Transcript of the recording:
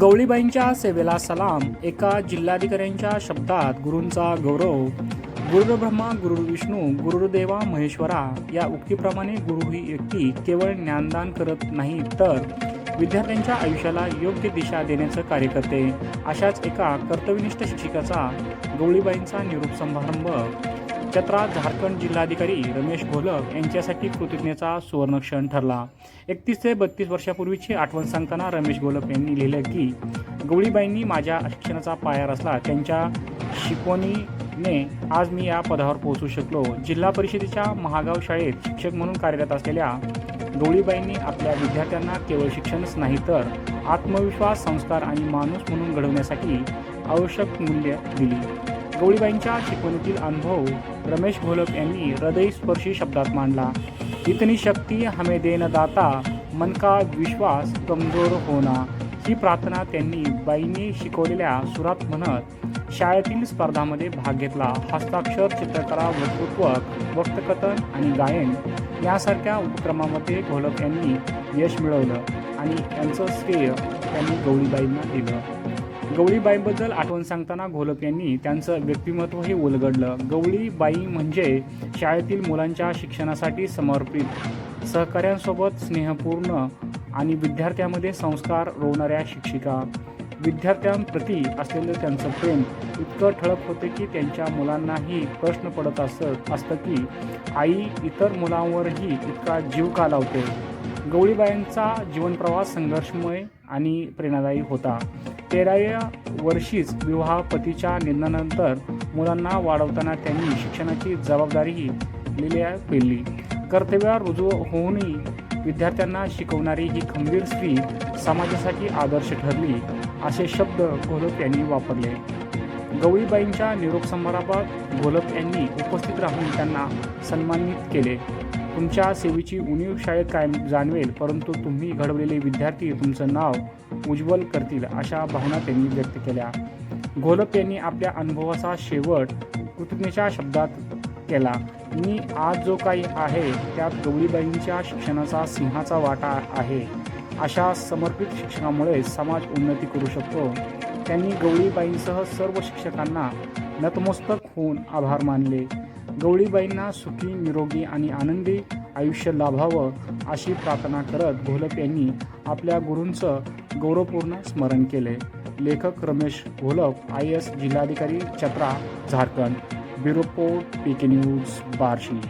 गवळीबाईंच्या सेवेला सलाम. एका जिल्हाधिकाऱ्यांच्या शब्दात गुरूंचा गौरव. गुरुर्ब्रह्मा गुरुर्विष्णू गुरुर्देवा महेश्वरा या उक्तीप्रमाणे गुरु ही व्यक्ती केवळ ज्ञानदान करत नाही तर विद्यार्थ्यांच्या आयुष्याला योग्य दिशा देण्याचं कार्य करते. अशाच एका कर्तव्यनिष्ठ शिक्षिकाचा गवळीबाईंचा निरूप समारंभ चत्रा झारखंड जिल्हाधिकारी रमेश घोलक यांच्यासाठी कृतज्ञतेचा सुवर्णक्षण ठरला. एकतीस ते बत्तीस वर्षापूर्वीची आठवण सांगताना रमेश घोलक यांनी लिहिलं की गवळीबाईंनी माझ्या शिक्षणाचा पाया रचला. त्यांच्या शिकवणीने आज मी या पदावर पोहोचू शकलो. जिल्हा परिषदेच्या महागाव शाळेत शिक्षक म्हणून कार्यरत असलेल्या गवळीबाईंनी आपल्या विद्यार्थ्यांना केवळ शिक्षणच नाही तर आत्मविश्वास संस्कार आणि माणूस म्हणून घडवण्यासाठी आवश्यक मूल्य दिली. गवळीबाईंच्या शिकवणीतील अनुभव रमेश घोलक यांनी हृदयस्पर्शी शब्दात मांडला. इतनी शक्ती हमें देन दाता मन का विश्वास कमजोर होना. ही प्रार्थना त्यांनी बाईंनी शिकवलेल्या सुरात म्हणत शाळेतील स्पर्धामध्ये भाग घेतला. हस्ताक्षर चित्रकला वक्तृत्व वक्तकथन आणि गायन यासारख्या उपक्रमामध्ये घोलक यांनी यश मिळवलं आणि यांचं श्रेय त्यांनी गवळीबाईंना दिलं. गवळीबाईंबद्दल आठवण सांगताना घोलक यांनी त्यांचं व्यक्तिमत्वही उलगडलं. गवळीबाई म्हणजे शाळेतील मुलांच्या शिक्षणासाठी समर्पित सहकाऱ्यांसोबत स्नेहपूर्ण आणि विद्यार्थ्यांमध्ये संस्कार रोवणाऱ्या शिक्षिका. विद्यार्थ्यांप्रती असलेलं त्यांचं प्रेम इतकं ठळक होते की त्यांच्या मुलांनाही प्रश्न पडत असत असतं की आई इतर मुलांवरही इतका जीव का लावते? गवळीबाईंचा जीवनप्रवास संघर्षमय आणि प्रेरणादायी होता. तेराव्या वर्षीच विवाह पतीच्या निधनानंतर मुलांना वाढवताना त्यांनी शिक्षणाची जबाबदारीही लिहिल्या पेलली. कर्तव्यावर रुजू होऊनही विद्यार्थ्यांना शिकवणारी ही खंबीर स्त्री समाजासाठी आदर्श ठरली असे शब्द घोलप यांनी वापरले. गवळीबाईंच्या निरोप समारंभात घोलप यांनी उपस्थित राहून त्यांना सन्मानित केले. तुमच्या सेवेची उणीव शाळेत काय जाणवेल? परंतु तुम्ही घडवलेले विद्यार्थी तुमचं नाव उज्ज्वल करतील अशा भावना त्यांनी व्यक्त केल्या. घोलप यांनी आपल्या अनुभवाचा शेवट कृतज्ञच्या शब्दात केला. मी आज जो काही आहे त्यात गवळीबाईंच्या शिक्षणाचा सिंहाचा वाटा आहे. अशा समर्पित शिक्षणामुळे समाज उन्नती करू शकतो. त्यांनी गवळीबाईंसह सर्व शिक्षकांना नतमस्तक होऊन आभार मानले. गवळीबाईंना सुखी निरोगी आणि आनंदी आयुष्य लाभावं अशी प्रार्थना करत घोलप यांनी आपल्या गुरूंचं गौरवपूर्ण स्मरण केले. लेखक रमेश घोलप आय एस जिल्हाधिकारी Chatra Jharkhand. Bureau report P K news Barshi.